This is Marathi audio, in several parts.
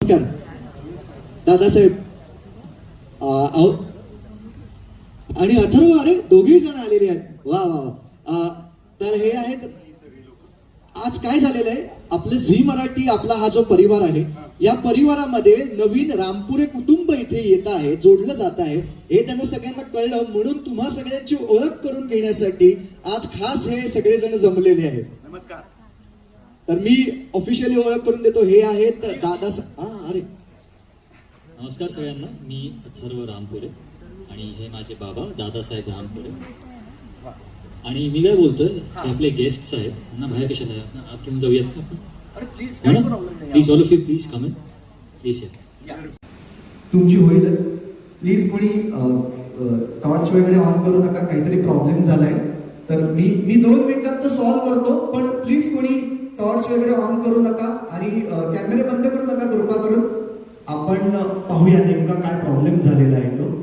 नमस्कार. दादासाहेब अहो आणि अथर्व अरे दोघेही जण आलेले आहेत. वा वा वा. तर हे आहेत आज काय झालेलं आहे? आपलं झी मराठी आपला हा जो परिवार आहे या परिवारामध्ये नवीन रामपुरे कुटुंब इथे येत आहे जोडलं जात आहे. हे त्यांना सगळ्यांना कळलं. म्हणून तुम्हा सगळ्यांची ओळख करून घेण्यासाठी आज खास हे सगळेजण जमलेले आहेत. नमस्कार. तर मी ऑफिशियली ओळख करून देतो हे आहेत दादा हा अरे. नमस्कार सगळ्यांना मी अथर्व रामपुरे आणि हे माझे बाबा दादासाहेब रामपुरे. आणि मी काय बोलतोय हे आपले गेस्ट्स आहेत. त्यांना बाहेर कशाला आहे? आत घेऊन जाऊयात का आपण? अरे प्लीज ना all of you please comment please या. तुमची होईलच. प्लीज कोणी टॉर्च वगैरे ऑन करू नका काहीतरी प्रॉब्लेम झालाय. तर मी मी दोन मिनिटात तो सॉल्व्ह करतो पण प्लीज कोणी टॉर्च वगैरे ऑन करू नका आणि कॅमेरे बंद करू नका कृपा करून आपण पाहूया नेमका काय प्रॉब्लेम झालेला आहे तो.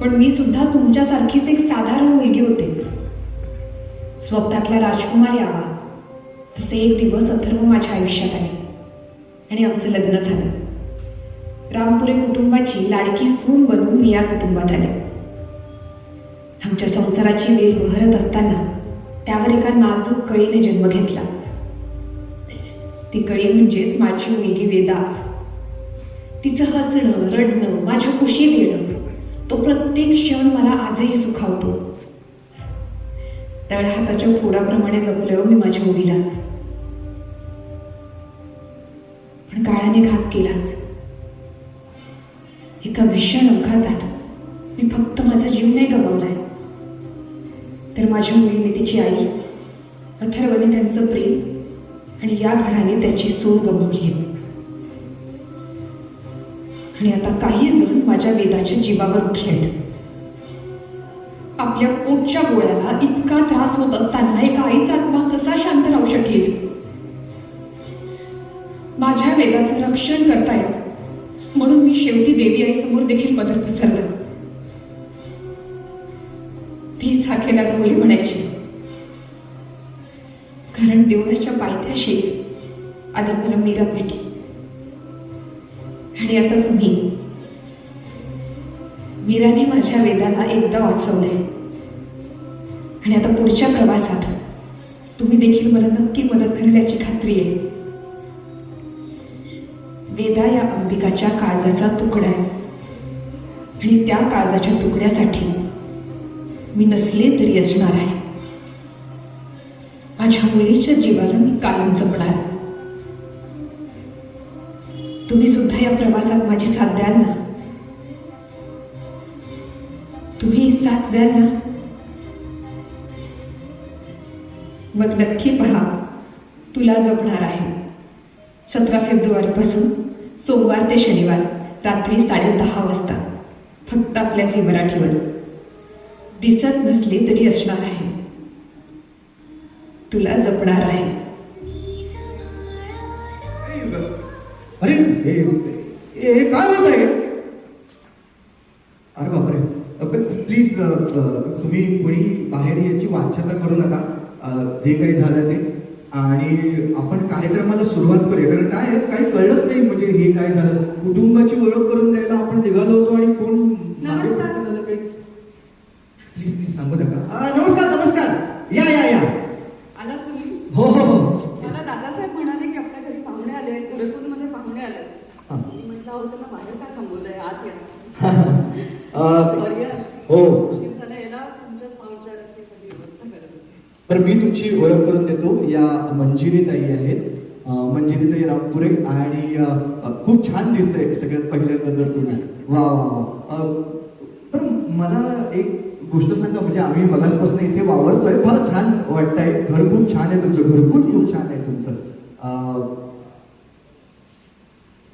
पण मी सुद्धा तुमच्यासारखीच एक साधारण मुलगी होते. स्वप्नातला राजकुमार यावा. तसे एक दिवस अथर्व माझ्या आयुष्यात आले. आणि आमचं लग्न झालं. रामपुरे कुटुंबाची लाडकी सून बनून मी या कुटुंबात आले. आमच्या संसाराची वेल बहरत असताना त्यावर एका नाजूक कळीने जन्म घेतला. ती कळी म्हणजेच माझी मुलगी वेदा. तिचं हसणं रडणं माझ्या खुशीत येणं तो प्रत्येक क्षण मला आजही सुखावतो. तळहाताच्या फोडाप्रमाणे जपलं मी माझ्या मुलीला. पण काळाने घात केलाच. एका भीषण अपघातात मी फक्त माझा जीव नाही गमावलाय. तर माझ्या मुलीने तिची आई अथर्वने त्यांचं प्रेम आणि या घराने त्यांची सोड गमावली आहे. आणि आता काही जण माझ्या वेदाच्या जीवावर उठलेत. आपल्या पोटच्या गोळ्याला इतका त्रास होत असताना एका आईचा आत्मा कसा शांत राहू शकेल? माझ्या वेदाचं रक्षण करता यावं. म्हणून मी शेवटी देवी आई समोर देखील पदर पसरला. तीच हाकेला गवली म्हणायची. कारण देवळाच्या पायथ्याशीच आधी मला मीरा भेटली आणि आता तुम्ही. मीराने माझ्या वेदाला एकदा वाचवलंय. आणि आता पुढच्या प्रवासात तुम्ही देखील मला नक्की मदत करेल याची खात्री आहे. वेदा या अंबिकाच्या काळजाचा तुकडा आहे. आणि त्या काळजाच्या तुकड्यासाठी मी नसले तरी असणार आहे. माझ्या मुलीच्या जीवाला मी कायम जपणार तुम्ही सुद्धा या प्रवासात माझी साथ द्याल ना? तुम्ही साथ द्याल ना? मग नक्की पहा तुला जपणार आहे. सतरा फेब्रुवारीपासून सोमवार ते शनिवार रात्री साडे दहा वाजता फक्त आपल्या झी मराठीवर दिसत नसली तरी असणार आहे. तुला जपणार आहे. हे- हे काय होत आहे. अरे बापरे. प्लीज तुम्ही कोणी बाहेर याची वाच्यता करू नका. जे काही झालं ते. आणि आपण कार्यक्रमाला सुरुवात करूया. कारण काय काही कळलंच नाही म्हणजे हे काय झालं. कुटुंबाची ओळख करून द्यायला आपण निघालो होतो आणि कोण प्लीज प्लीज सांगू नका. नमस्कार नमस्कार. या या या. आलात तुम्ही? हो हो हो. मला दादासाहेब म्हणाले की आपल्या घरी पाहुणे आले मध्ये पाहुणे आले हा. तर मी तुमची ओळख करून देतो या मंजिरी ताई आहेत. मंजिरी ताई रामपुरे आणि खूप छान दिसतंय सगळ्यात पहिल्यांदा तर तुम्ही. वा तर मला एक गोष्ट सांगा म्हणजे आम्ही मगासपासून इथे वावरतोय. फार छान वाटतंय. घर खूप छान आहे तुमचं. घरकुल खूप छान आहे तुमचं.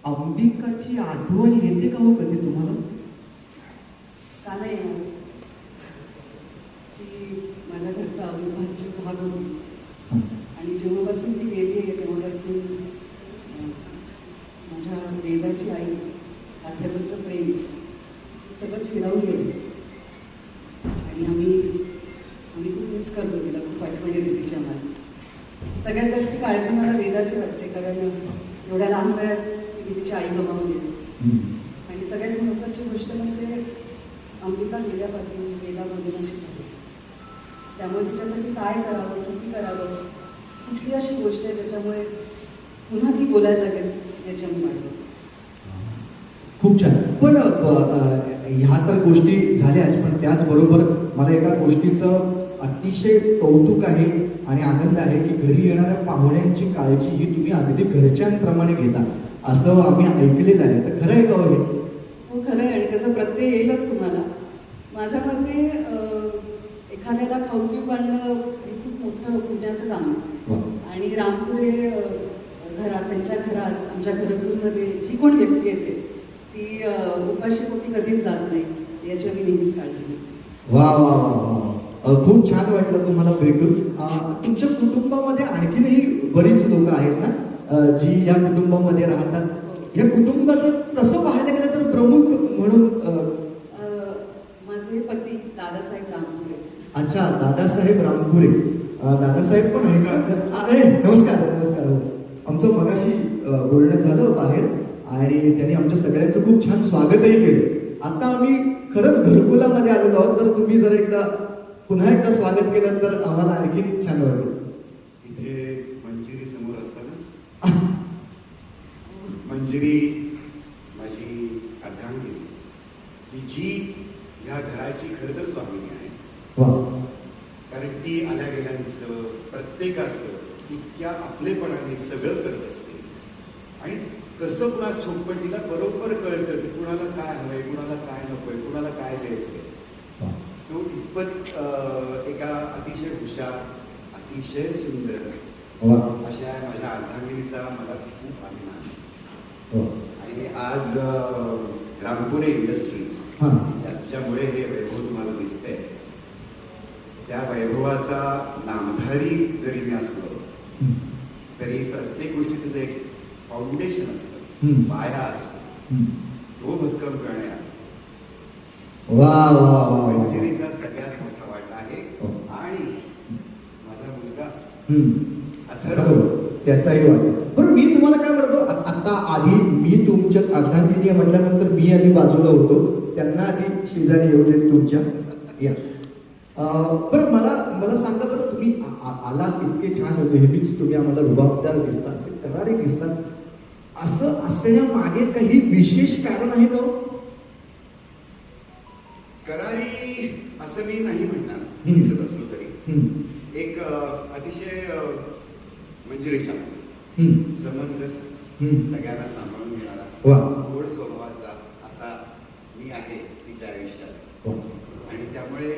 अंबिकाची आठवण येते का हो कधी तुम्हाला का नाही? ती माझ्या घरचा अविभाज्य भाग होती. आणि जेव्हापासून ती गेली तेव्हापासून माझ्या वेदाची आई अथर्वचं प्रेम सगळंच हिरावून गेलं आणि आम्ही आम्ही खूप मिस करतो तिला खूप आठवण येते तिच्या मला सगळ्यात जास्त काळजी मला वेदाची वाटते कारण एवढ्या लहान वयात तिने तिची आई हं. आणि सगळ्यात महत्त्वाची गोष्ट म्हणजे अंबिका गेल्यापासून वेदा बंधनाशी झाली त्यामुळे तिच्यासाठी काय करावं किती करावं कुठली अशी गोष्ट आहे ज्याच्यामुळे पुन्हा ती बोलायला लागेल याची आम्ही वाट बघतो. खूप छान पण ह्या तर गोष्टी झाल्याच पण त्याचबरोबर मला एका गोष्टीचं अतिशय कौतुक आहे आणि आनंद आहे की घरी येणाऱ्या पाहुण्यांची काळजी ही तुम्ही अगदी घरच्यांप्रमाणे घेता असं आम्ही ऐकलेलं आहे. तर खरं आहे का हो खरं आहे. आणि त्याचा प्रत्यय येईलच तुम्हाला. माझ्या मते एखाद्याला खाऊ पिऊ आणणं हे खूप मोठं पुण्याचं काम आहे. आणि रामपुरे घरात त्यांच्या घरात आमच्या घरकुलमध्ये जी कोण व्यक्ती येते ती उपाशी पोटी कधीच जात नाही. याची आम्ही नेहमीच काळजी घेतो. वा वा वा खूप छान वाटलं तुम्हाला भेटून. तुमच्या कुटुंबामध्ये आणखीनही बरीच लोक आहेत ना? जी या कुटुंबामध्ये राहतात या कुटुंबाचं तसं पाहायला गेलं तर प्रमुख म्हणून माझे पती दादासाहेब रामपुरे. अच्छा दादासाहेब रामपुरे. दादासाहेब पण आहेत का? अरे नमस्कार नमस्कार. आमचं मगाशी बोलणं झालं बाहेर आणि त्यांनी आमच्या सगळ्यांचं खूप छान स्वागतही केलं. आता आम्ही खरंच घरकुलामध्ये आलेलो आहोत तर तुम्ही जर एकदा पुन्हा एकदा स्वागत केलं तर आम्हाला आणखीन छान वाटेल इथे मंजिरी समोर असताना मंजिरी माझी अर्धांगिनी ती जी ह्या घराची खरं तर स्वामिनी आहे कारण ती आल्या गेल्यांचं प्रत्येकाचं इतक्या आपलेपणाने सगळं करत असते आणि कसं पुन्हा पण तिला बरोबर कळतं की कुणाला काय हवंय कुणाला काय नकोय कुणाला काय द्यायचंय. सो इतपत एका अतिशय हुशार अतिशय सुंदर अशा माझ्या अर्धांगिनीचा मला खूप. वा. आणि आज रामपुरे इंडस्ट्रीज. ज्याच्यामुळे हे वैभव तुम्हाला दिसतंय त्या वैभवाचा नामधारी जरी मी असलो. तरी प्रत्येक गोष्टीचं एक फाउंडेशन असतं. पाया असतो. तो भक्कम करण्यात वा वा वा वा. मंजिरीचा सगळ्यात मोठा वाटा आहे हो. आणि माझा मुलगा. अथर्व त्याचाही वाटत बरं मी तुम्हाला काय आता आधी मी तुमच्या अर्धांगिनी म्हटल्यानंतर मी आधी बाजूला होतो त्यांना आधी शेजारी येऊ देत तुमच्या या बरं मला मला सांगा बरं तुम्ही आ- आ- आलात इतके छान नेहमीच तुम्ही आम्हाला रुबाबदार दिसता असे करारे दिसतात असं असण्यामागे काही विशेष कारण आहे का हो? करारी असं मी नाही म्हणणार हम्म. दिसत असलो तरी. एक अतिशय हं. समंजस. सगळ्यांना सांभाळून घेणारा वा गोड स्वभावाचा असा मी आहे तिच्या आयुष्यात वा. आणि त्यामुळे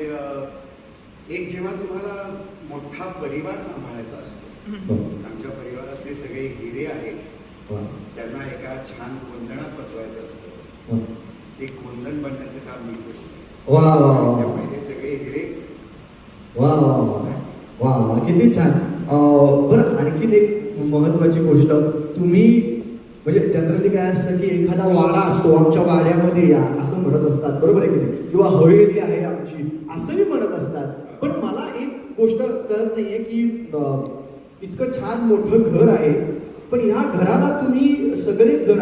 एक जेव्हा तुम्हाला मोठा परिवार सांभाळायचा असतो वा. आमच्या परिवारातले सगळे हिरे आहेत वा. त्यांना एका छान गोंधणात बसवायचं असतं. ते गोंधण बनण्याचं काम मी करतो वा वा वा त्यामुळे हे सगळे हिरे वा वा वा वा किती छान बरं आणखीन एक महत्वाची गोष्ट तुम्ही म्हणजे जनरली काय असतं की एखादा वाडा असतो आमच्या वाड्यामध्ये या असं म्हणत असतात. बरोबर आहे की किंवा हवेली आहे आमची असंही म्हणत असतात. पण मला एक गोष्ट कळत नाहीये की इतकं छान मोठं घर आहे. पण ह्या घराला तुम्ही सगळेच जण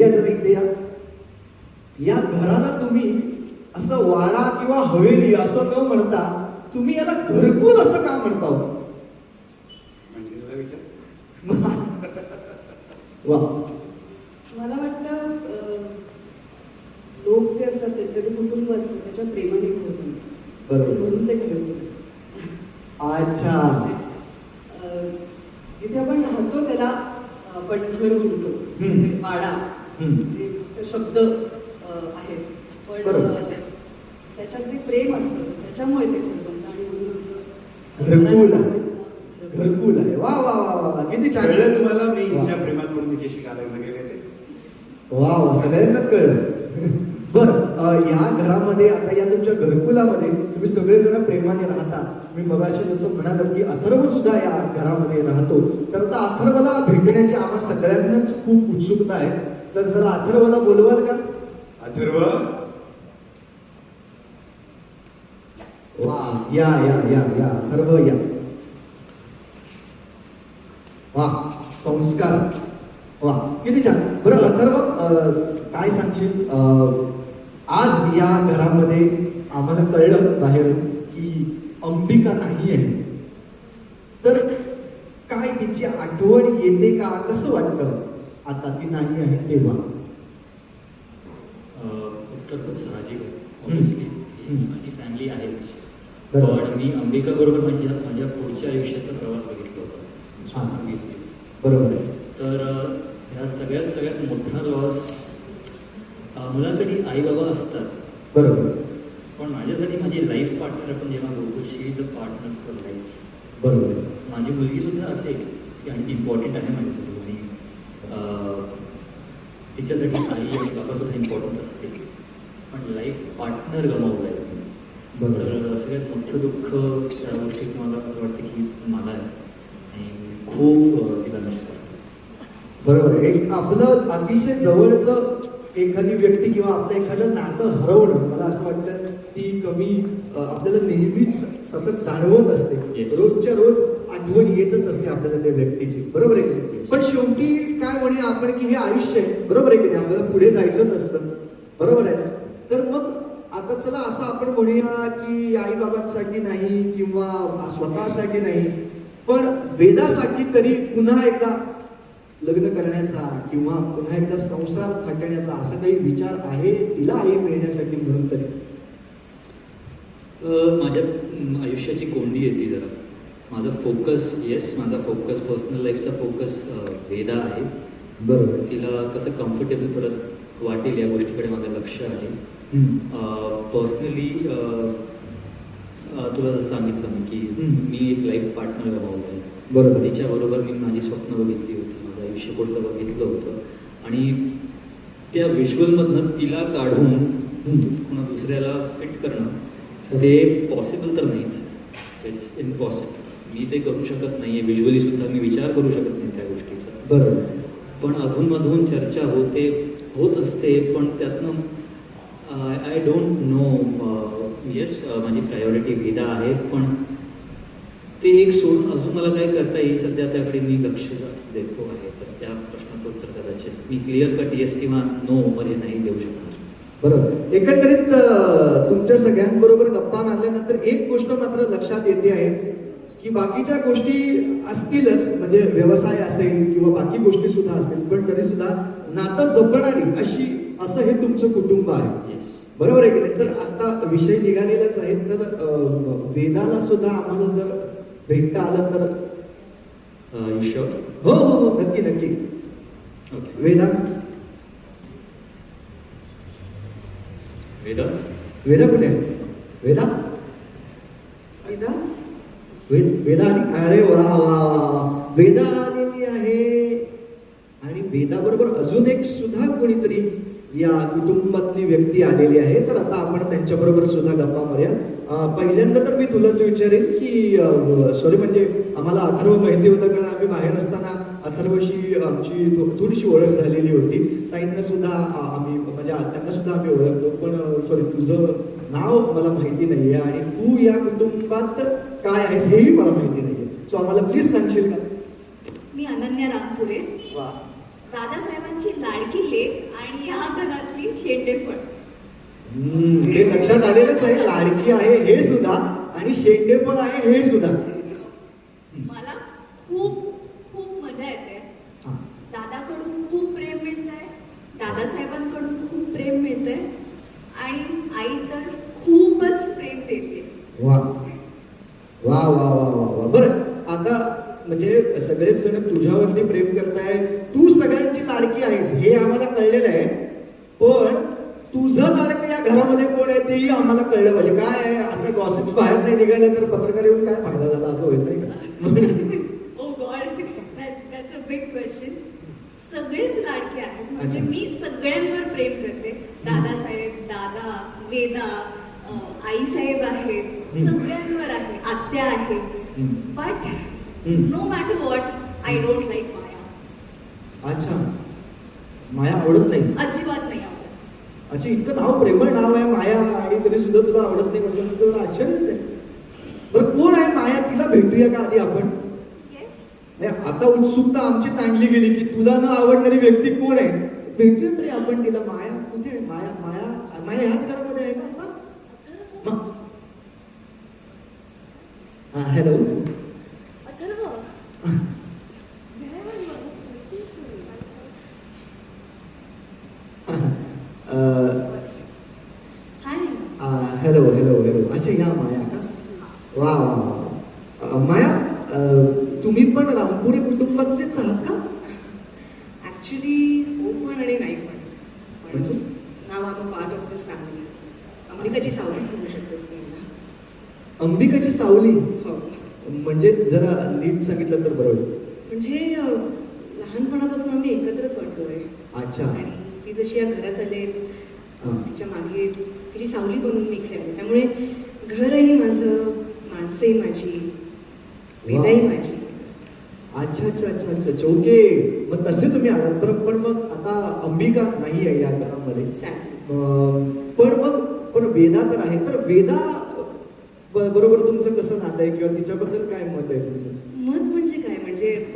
या जरा इथे या. या घराला तुम्ही असं वाडा किंवा हवेली असं न म्हणता तुम्ही याला घरकुल असं का म्हणता हो? म्हणजे विचार? वा. मला वाटतं लोक जे असतात त्यांचे जे कुटुंब असतं त्याच्या प्रेमाने. बरोबर. म्हणून ते बनतं. अच्छा. जिथे आपण राहतो त्याला आपण घर म्हणतो. म्हणजे वाडा. ते शब्द आहेत. पण त्याच्यात जे प्रेम असतं त्याच्यामुळे ते बनतं आणि म्हणून घरकुल. घरकुल आहे. वा वा वा वा वा. किती छान. कळलं तुम्हाला? मी वा. हिच्या प्रेमात हिच्याशी का लग्न केले ते वा वा सगळ्यांनाच कळलं. बरं या घरामध्ये आता या तुमच्या घरकुलामध्ये तुम्ही सगळेजण प्रेमाने राहता. मी मगाशी जसं म्हणाल की अथर्व सुद्धा या घरामध्ये राहतो. तर आता अथर्वला भेटण्याची आम्हा सगळ्यांनाच खूप उत्सुकता आहे. तर जरा अथर्वला बोलवाल का? अथर्व? वा या या या या. अथर्व या. वा संस्कार. वा किती छान बरं अथर्व अं, काय सांगशील? आज या घरामध्ये आम्हाला कळलं बाहेर की अंबिका नाही आहे. तर काय तिची आठवण येते का? कसं वाटतं? आता ती नाही आहे तेव्हा. उत्तर खूप साहजिक आहे. माझी फॅमिली आहेच. पण मी अंबिका बरोबर माझ्या माझ्या पुढच्या आयुष्याचा प्रवास बघितला होता. बरोबर आहे. तर ह्या सगळ्यात सगळ्यात मोठा लॉस मुलांसाठी आई बाबा असतात. बरोबर. पण माझ्यासाठी माझी लाईफ पार्टनर आपण जेव्हा बोलतो she is a partner for life बरोबर. माझी मुलगी सुद्धा असेल की आणि ती इम्पॉर्टंट आहे माझ्यासाठी. आणि तिच्यासाठी आई आणि बाबा सुद्धा इम्पॉर्टंट असते. पण लाईफ पार्टनर गमावलं आहे. तर सगळ्यात मोठं दुःख त्या गोष्टीचं मला असं वाटतं की मला आहे. खूप बरोबर. एक आपलं अतिशय जवळचं एखादी व्यक्ती किंवा आपलं एखादं नातं हरवणं मला असं वाटतं ती कमी आपल्याला नेहमीच सतत जाणवत असते Yes. रोजच्या रोज आठवण येतच असते आपल्याला त्या व्यक्तीची बरोबर आहे? Yes. पण शेवटी काय म्हणूया आपण की हे आयुष्य आहे बरोबर आहे की नाही आपल्याला पुढे जायचंच असतं बरोबर आहे तर मग आता चला असं आपण म्हणूया की आई बाबांसाठी नाही किंवा स्वतःसाठी नाही पण वेदासाठी तरी पुन्हा एकदा लग्न करण्याचा किंवा पुन्हा एकदा संसार थाटण्याचा असा काही विचार आहे तिला आई मिळण्यासाठी म्हणून तरी? माझ्या आयुष्याची कोंडी येते जरा. माझा फोकस येस माझा फोकस पर्सनल लाईफचा फोकस वेदा आहे. बरोबर. तिला कसं कम्फर्टेबल परत वाटेल या गोष्टीकडे माझं लक्ष आहे. पर्सनली तुला जसं सांगितलं मी की. मी एक लाईफ पार्टनर गमावलं आहे बरोबर. तिच्याबरोबर मी माझी स्वप्न बघितली होती. माझं आयुष्य पुढचं बघितलं होतं. आणि त्या व्हिज्युअलमधनं तिला काढून. पुन्हा दुसऱ्याला फिट करणं ते पॉसिबल तर नाहीच. इट्स इम्पॉसिबल मी ते करू शकत नाही आहे व्हिज्युअली सुद्धा मी विचार करू शकत नाही त्या गोष्टीचा. बरोबर. पण अधूनमधून चर्चा होते होत असते पण त्यातनं आय डोंट नो येस माझी प्रायोरिटी वेदा आहे पण ते एक सोडून अजून मला काय करता येईल सध्या त्याकडे मी लक्ष जास्त देतो आहे. तर त्या प्रश्नाचं उत्तर कदाचित मी क्लिअर कट येस किंवा नो मध्ये नाही देऊ शकणार. बरोबर. एकंदरीत तुमच्या सगळ्यांबरोबर गप्पा मारल्यानंतर एक गोष्ट मात्र लक्षात येते आहे की बाकीच्या गोष्टी असतीलच म्हणजे व्यवसाय असेल किंवा बाकी गोष्टी सुद्धा असतील पण तरी सुद्धा नातं जपणारी अशी असं हे तुमचं कुटुंब आहे. येस बरोबर आहे की नाही? तर आता विषय निघालेलाच आहे. तर वेदाला सुद्धा आम्हाला जर भेटता आलं तर युश्युअर हो हो हो नक्की नक्की. ओके. वेदा? वेदा? वेदा कुठे आहे? वेदा? वेदा? वेद वेदा आली. अरे वा वा वा वा. वेदा आलेली आहे. आणि वेदा बरोबर अजून एक सुद्धा कोणीतरी या कुटुंबातली व्यक्ती आलेली आहे. तर आता आपण त्यांच्या बरोबर सुद्धा गप्पा मारूया. पहिल्यांदा तर मी तुलाच विचारेन की सॉरी म्हणजे आम्हाला अथर्व माहिती होतं कारण आम्ही बाहेर असताना अथर्वशी आमची थोडीशी ओळख झालेली होती. ताईंना सुद्धा आम्ही म्हणजे त्यांना सुद्धा आम्ही ओळखतो. पण सॉरी तुझं नाव मला माहिती नाहीये आणि तू या कुटुंबात काय आहेस हेही मला माहिती नाहीये. सो आम्हाला प्लीज सांगशील का? मी अनन्या रामपुरे. वा. दादासाहेबांची लाडकी लेक आणि या घरातली शेंडेफळ. हे लक्षात आलेलंच आहे लाडकी आहे हे सुद्धा आणि शेंडेफळ आहे हे सुद्धा. मला खूप खूप मजा येते. दादाकडून खूप प्रेम मिळतंय दादासाहेबांकडून खूप प्रेम मिळतंय आणि आई तर खूपच प्रेम देते. वा. वा वा वा वा वा. बरं आता म्हणजे सगळेच जण तुझ्यावरती प्रेम करताय तू सगळ्यांची लाडकी आहेस. हे आम्हाला कळलेलं आहे. पण तुझं लाडकं या घरामध्ये कोण आहे तेही आम्हाला कळलं पाहिजे. काय आहे? असं गॉसिप्स बाहेर नाही निघाले तर पत्रकार येऊन काय फायदा झाला? असं होत नाही का? क्वेश्चन सगळेच लाडके आहेत. म्हणजे. मी सगळ्यांवर प्रेम करते. दादासाहेब दादा वेदा अं, आईसाहेब आहेत. सगळ्यांवर आहे. आत्या आहे. But. No matter what I don't like Maya. अच्छा. माया आवडत नाही. अजिबात नाही आवडत. अच्छा इतकं नाव प्रेमळ नाव आहे माया आणि तरी सुद्धा तुला आवडत नाही म्हणजे तुला आश्चर्यच आहे. बरं कोण आहे माया? तिला भेटूया का आधी आपण? आता उत्सुकता आमची ताणली गेली की तुला न आवडणारी व्यक्ती कोण आहे? भेटूया तरी आपण तिला. माया कुठे? माया माया माया ह्याच घरामध्ये आहे का आता? Hello Atharva hi hello hello hello अच्छा या माया का वा वा वा अ, माया अ, तुम्ही पण रामपुरी कुटुंबातलेच आहात का ऍक्च्युली हो पण आणि नाही पण पण म्हणजे? नाव I'm part of this family अमेरिकाची सावलीच म्हणू शकतोस मी यांना. अंबिकाची सावली. हो. म्हणजे जरा नीट सांगितलं तर बरोबर म्हणजे लहानपणापासून आम्ही एकत्रच वाटतोय अच्छा. आणि ती जशी या घरात आले. तिच्यामागे तिची सावली बनून मी आले. त्यामुळे घरही माझं माणसंही माझी वेदाही माझी. अच्छा अच्छा अच्छा अच्छा. अच्छा ओके. मग तसे तुम्ही आलात. बरं पण मग आता अंबिका नाही आहे या घरामध्ये. पण मग पण वेदा तर आहे. तर वेदा बरोबर तुमचं कसं नातं आहे किंवा तिच्याबद्दल काय मत आहे तुमचं? मत म्हणजे काय? म्हणजे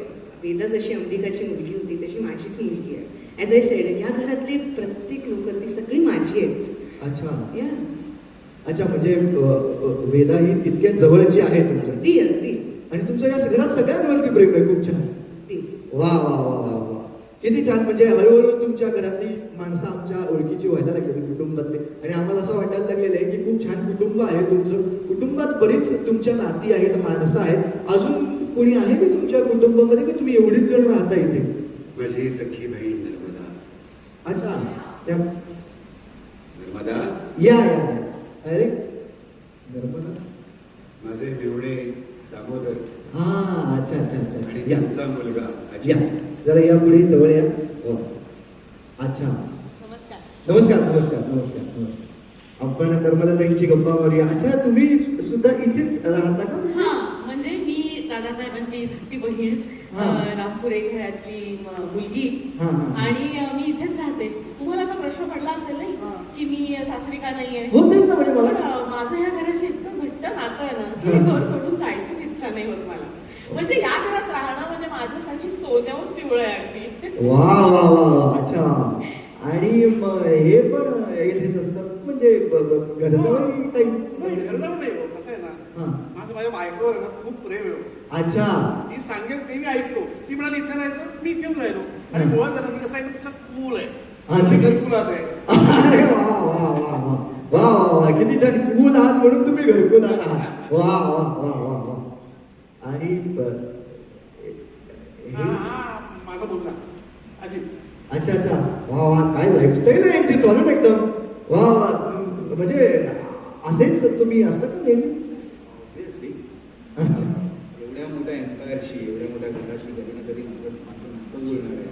वेदा जशी अंबिकाची मुलगी होती तशी माझीच मुलगी आहे. ॲज आय सेड या घरातली प्रत्येक लोक ती सगळी माझी आहेत. अच्छा. या. अच्छा म्हणजे अ, अ, वेदा ही तितक्या जवळची आहे तुमच्या. अगदी अगदी आणि तुमच्या या घरात सगळ्यांवरती प्रेम आहे. खूप छान. वा वा वा वा वा. किती छान म्हणजे हळूहळू तुमच्या घरातली माणसं आमच्या ओळखीची व्हायला लागलेली कुटुंबातले. आणि आम्हाला असं वाटायला लागलेलं आहे की खूप छान कुटुंब आहे तुमचं. कुटुंबात बरीच तुमच्या नाती आहेत माणसं आहेत. अजून कोणी आहे की तुमच्या कुटुंबामध्ये की तुम्ही एवढीच जण राहता इथे? माझी सखी बहीण नर्मदा. अच्छा. त्या नर्मदा? या या अरे. नर्मदा? माझे मेवणे दामोदर. हा अच्छा अच्छा अच्छा. या. त्यांचा मुलगा या. अजित जरा या पुढे जवळ या. वा. अच्छा. नमस्कार. नमस्कार नमस्कार नमस्कार आपण नर्मदाताईंची गप्पा मारूया. अच्छा तुम्ही सुद्धा इथेच राहता का? हा म्हणजे मी दादासाहेबांची धाकटी बहीण हा. रामपुरे घरातली मुलगी. हा, हा. आणि मी इथेच राहते. तुम्हाला असा प्रश्न पडला असेल नाही की मी सासरी का नाहीये? हो तेच ना म्हणजे मला माझं ह्या घराशी इतकं घट्ट नातं आहे ना की हा. हे. घर सोडून जायचीच इच्छा नाही होत मला. म्हणजे या घरात राहणं म्हणजे माझ्यासाठी सोन्याहून पिवळं आहे अगदी वा वा वा वा अच्छा आणि हे पण इथेच असतात म्हणजे घरजवळ काही नाही घरजाऊ नाही हो कसं आहे ना हा. माझं माझ्या बायकोवर आहे ना खूप प्रेम आहे हो. अच्छा ती सांगेल ते मी ऐकतो ती म्हणाली इथे राहायचं मी इथे येऊन राहिलो आणि हा. मुळात आहे ना मी कसं आहे ना कूल आहे अच्छा. घरकुलात आहे अरे वा वा वा वा वा वा वा किती छान कूल आहात म्हणून तुम्ही घरकुल आहात वा वा वा वा वा आणि हा हे- हा माझा मुलगा. अजित अच्छा अच्छा. वा वा. काय लाईफस्टाईल आहे यांची? सॉलिड एकदम. वा वा. म्हणजे असेच तुम्ही असता का नेहमी. अच्छा. एवढ्या मोठ्या एम्पायरशी एवढ्या मोठ्या घराशी कधी ना कधी माझं माझं नातं जुळणार आहे.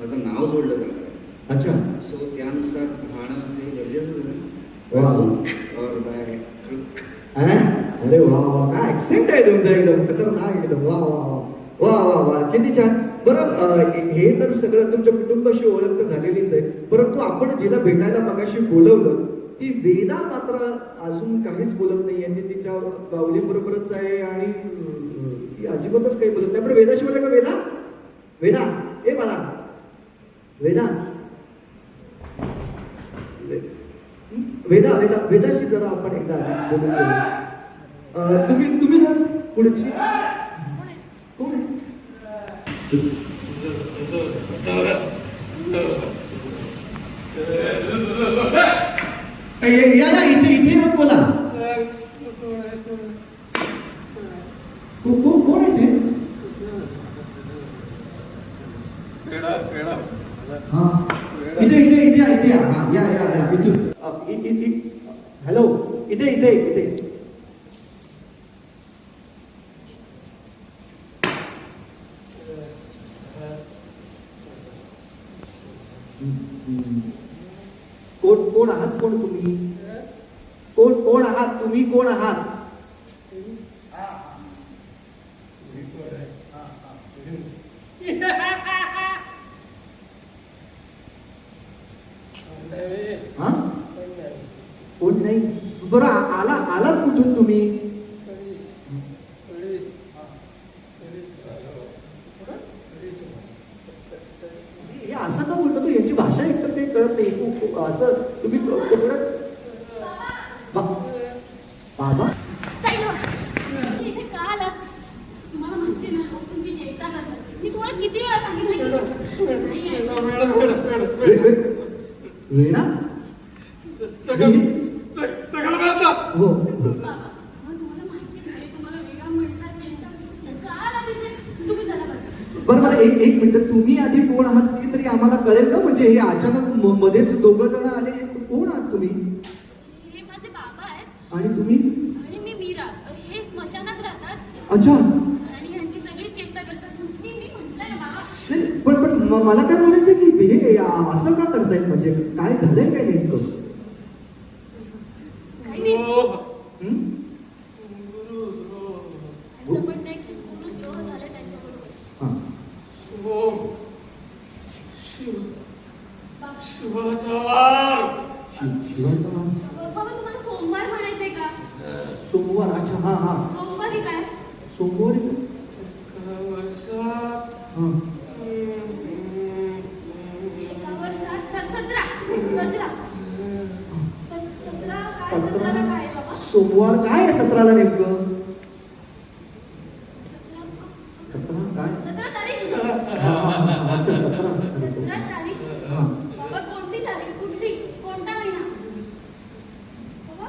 माझं नाव जोडलं जाणार आहे. अच्छा. सो त्यानुसार राहणं हे गरजेचं वा. झालं और बाय अं? अरे वा वा काय ऍक्सेंट आहे तुमचा एकदम खतरनाक एकदम वा वा वा. वा वा वा. किती छान. बरं हे- तर सगळं तुमच्या कुटुंबाशी ओळख तर झालेलीच आहे. परंतु आपण जिला भेटायला मगाशी बोलवलं ती वेदा मात्र अजून काहीच बोलत नाहीये. ती तिच्या बावली बरोबरच आहे आणि ती अजिबातच काही बोलत नाही. पण वेदाशी बोला का वेदा. वेदा. ए मला वेदा. वेदा वेदा. वेदाशी जरा आपण एकदा बोलून घेऊया. अं, तुम्ही तुम्ही ना पुढची कोण आहे? ए, ए, या ना इथे इथे मग बोला को- को- कोण आहे ते वेडा वेडा हा इथे इथे इथे या, इथे या हा या या या इथून अ, इ- इ- इ- हॅलो इथे इथे इथे कोण कोण आहात तुम्ही? कोण कोण आहात तुम्ही? कोण आहात? कोण नाही? बरं आला आलात कुठून तुम्ही? हे असं का बोलतो तो याची भाषा एकतर ते कळत नाही. असं तुम्ही को- कोकणात बा- बाबा साईड व्हा. तुम्ही इथे का आलात तुम्हाला माहिती आहे ना लोक तुमची चेष्टा करतात मी तुम्हाला किती वेळा सांगितलं की नाही आहे. वे- वे- वेणा मी- हो हो. बाबा, मग तुम्हाला माहिती आहे तुम्हाला वेगळा म्हणतात चेष्टा करतात. का आलात इथे तुम्ही चला बरं बरं बरं एक एक मिनिट तुम्ही आधी कोण आहात की तरी आम्हाला कळेल का म्हणजे हे अचानक म- मध्येच दोघं जण आले कोण आहात तुम्ही? हे माझे बाबा आहेत. आणि तुम्ही? आणि मी मीरा. हे स्मशानात राहतात. अच्छा. आणि यांची सगळीच चेष्टा करतात. मी मी म्हटलंय ना बाबा. नाही, पण पण मला काय म्हणायचं की हे असं का करतायत म्हणजे? काय झालंय काय नेमकं काही नाही हं? त्यांचं म्हणणं आहे की गुरुद्रोह झाले त्यांच्याबरोबर हां. बाबा शिवाचा वार शि- शिवाचा माणूस. बाबा तुम्हाला सोमवार म्हणायचंय का सोमवार अच्छा हा हा सोमवार हे काय सोमवार वर्षात हां एकावर सात सात सतरा सतरा सत- सतरा काय सतरा सतराला काय आहे बाबा सोमवार काय आहे सतराला नेमकं सतरा सतरा काय सतरा तारीख हा, हा, हा, अच्छा सतरा सतरा तारीख हां बाबा कोणती तारीख कुठली कोणता महिना बाबा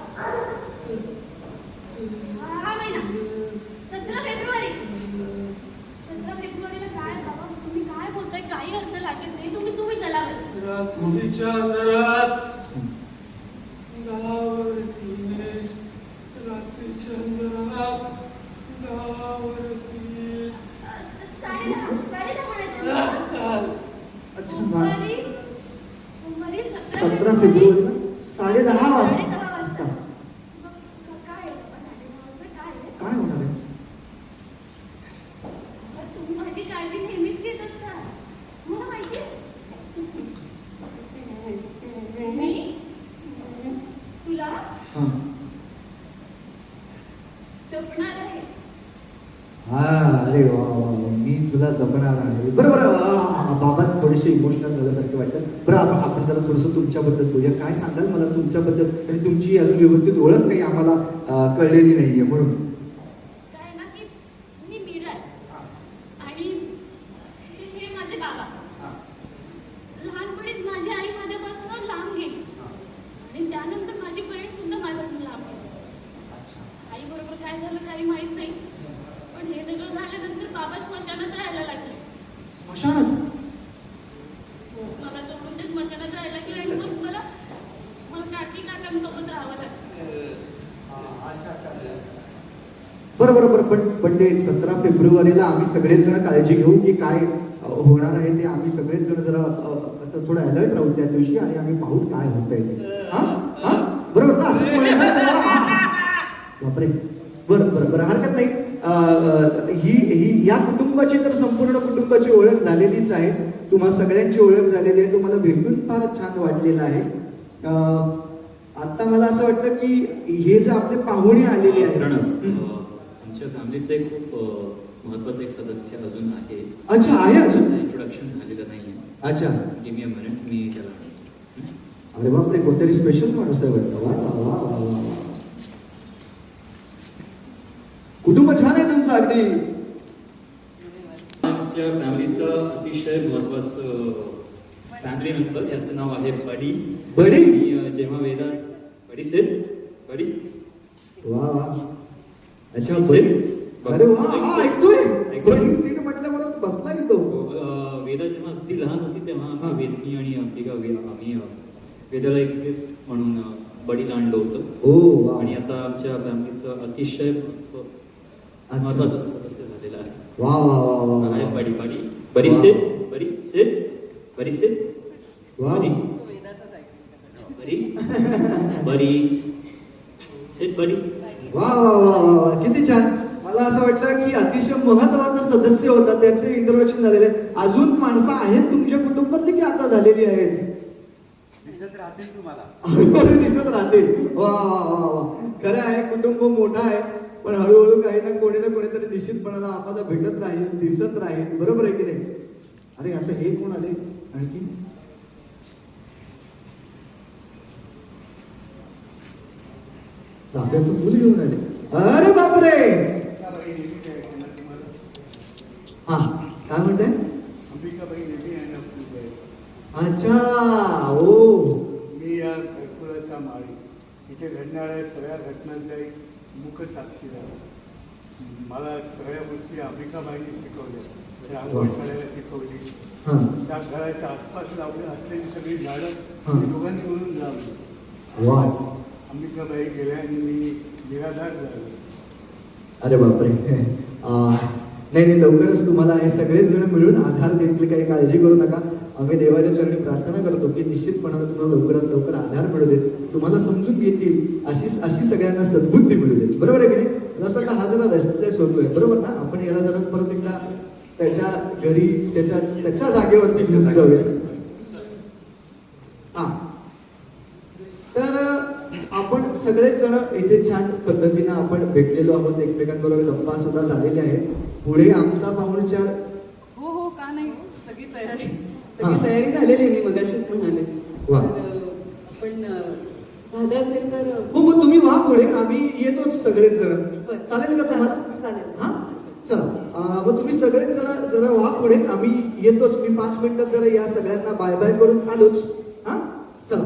हा हा महिना सतरा फेब्रुवारी सतरा फेब्रुवारीला काय आहे बाबा तुम्ही काय बोलताय काही अर्थ लागत नाही तुम्ही तुम्ही चला बरं. रात्रीच्या अंधारात गावावरतीस रात्रीच्या अंधारात गावावरतीस साडेदहा साडेदहा म्हणायचं अच्छा सोमवारी सोमवारी सतरा फेब्रुवारीला साडेदहा वाजता साडेदहा वाजता मग काय आहे बाबा साडेदहा वाजता काय आहे काय होणार आहे पण तुम्ही माझी काळजी नेहमीच घेत असता मला माहिती आहे मी तुला हां. आहे. हा अरे वा. मी तुला जपणार आहे. बरं बरं आ, आ, बाबा थोडेसे इमोशनल झाल्यासारखे वाटतं. बरं आपण आपण जरा थोडंसं तुमच्याबद्दल बोलूया. काय सांगाल मला तुमच्याबद्दल? आणि तुमची अजून व्यवस्थित ओळख काही आम्हाला कळलेली नाहीये म्हणून काय ना की मी मीरा आहे आणि हे- हे माझे बाबा लहानपणीच माझी आई माझ्यापासून लांब गेली आणि त्यानंतर माझी बहीण सुद्धा माझ्यापासून लांब गेली आई बरोबर काय झालं काही माहीत नाही पण हे सगळं झाल्यानंतर बाबा स्मशानात राहायला लागले स्मशानात मला सोडून ते स्मशानात राहायला लागले आणि मग मला मग काकी काकांसोबत राहावं लागलं बरं बरं बरं पण पण ते सतरा फेब्रुवारीला आम्ही सगळेच जण काळजी घेऊ की काय होणार आहे ते. आम्ही सगळेच जण जरा थोडं अलर्ट राहू त्या दिवशी आणि आम्ही पाहू काय होत आहे ते. हां? हां? बरोबर ना? असंच. बापरे. बरं बरं बरं. हरकत नाही. ही ही या कुटुंबाची तर संपूर्ण कुटुंबाची ओळख झालेलीच आहे. तुम्हा सगळ्यांची ओळख झालेली आहे. तुम्हाला भेटून फार छान वाटलेलं आहे. अ, आता मला असं वाटतं की हे जे आपले पाहुणे आलेले आहेत आमच्या फॅमिलीचं एक खूप महत्वाचं एक सदस्य अजून आहे. अच्छा आहे अजून? इंट्रोडक्शन झालेलं नाहीये. अच्छा. गिव मी अ मिनिट मी त्याला? अरे बापरे कोणतरी स्पेशल माणूस आहे वाटतं. वा वा वा. कुटुंब छान आहे तुमचं अगदी. आमच्या फॅमिलीचं अतिशय महत्वाचं फॅमिली मेंबर याचं नाव आहे बडी. बडी? जेव्हा वेदांत बडी सेल बडी? वा वा. अच्छा सीट. अरे वा हा ऐकतोय. सीट म्हटलं मला बसला की तो हो, वेदा जेव्हा अगदी लहान होती तेव्हा हा. आम्ही वेदनी आणि अंबिका आम्ही वेदाला एक गिफ्ट म्हणून बडीला आणलं होतं. ओ वा. आणि आता आमच्या फॅमिलीचं अतिशय. महत्वाचं सदस्य झालेलं आहे. वा वा वा वा वा. आहे बडी बडी. बरी से बरी से बरी. से वा बरी बरी. बरी. से बरी. वा वा वा वा वा किती छान. मला असं वाटतं की अतिशय महत्त्वाचा सदस्य होता त्याचे इंट्रोडक्शन झालेले आहे. अजून माणसं आहेत तुमच्या कुटुंबातली की आता झालेली आहेत? दिसत राहतील तुम्हाला. दिसत राहते वा वा वा वा. खरं आहे कुटुंब मोठं आहे पण हळूहळू काही ना कोणी ना कोणीतरी निश्चितपणाला आम्हाला भेटत राहील दिसत राहील. बरोबर आहे की नाही? अरे आता हे कोण आले? आणखी? चाफ्याचं फुल घेऊन आले. अरे बापरे! हा काय म्हणताय? अच्छा ओ. मी या घरकुलाचा माळी. इथे घडणाऱ्या सगळ्या घटनांचा एक मुख साक्षीदार. मला सगळ्या गोष्टी अंबिकाबाईंनी शिकवल्या. रांगोळी काढायला शिकवली. त्या घराच्या आसपास लावली असलेली सगळी झाडं दोघांनी मिळून लावली. अंबिकाबाई गेल्या आणि मी निराधार झालो. अरे बापरे. अं, नाही नाही लवकरच तुम्हाला हे सगळेच जण मिळून आधार देतील काही काळजी करू नका. आम्ही देवाच्या चरणी प्रार्थना करतो की निश्चितपणाने तुम्हाला लवकरात लवकर आधार मिळू देत तुम्हाला समजून घेतील अशी अशी सगळ्यांना सद्बुद्धी मिळू देत. बरोबर आहे की नाही? मला असं हा जरा रस्त्यात सोडतोय बरोबर ना? आपण याला जरा परत एकदा त्याच्या घरी त्याच्या त्याच्या जागेवरती घेऊन जाऊया. हा. सगळेच जण इथे छान पद्धतीनं आपण भेटलेलो आहोत. एकमेकांबरोबर गप्पा सुद्धा झालेल्या आहेत. पुढे आमचा पाहुणचार हो हो का नाही? सगळी तयारी. सगळी तयारी झालेली आहे मी मगाशीच म्हणाले. वा. झालं असेल तर अं, हो मग तुम्ही व्हा पुढे. आम्ही येतोच सगळेच जण. चालेल का तुम्हाला? चालेल हा? चला. मग तुम्ही सगळेच जण जरा व्हा पुढे. आम्ही येतोच. मी पाच मिनिटात जरा या सगळ्यांना बाय बाय करून आलोच. हा? चला.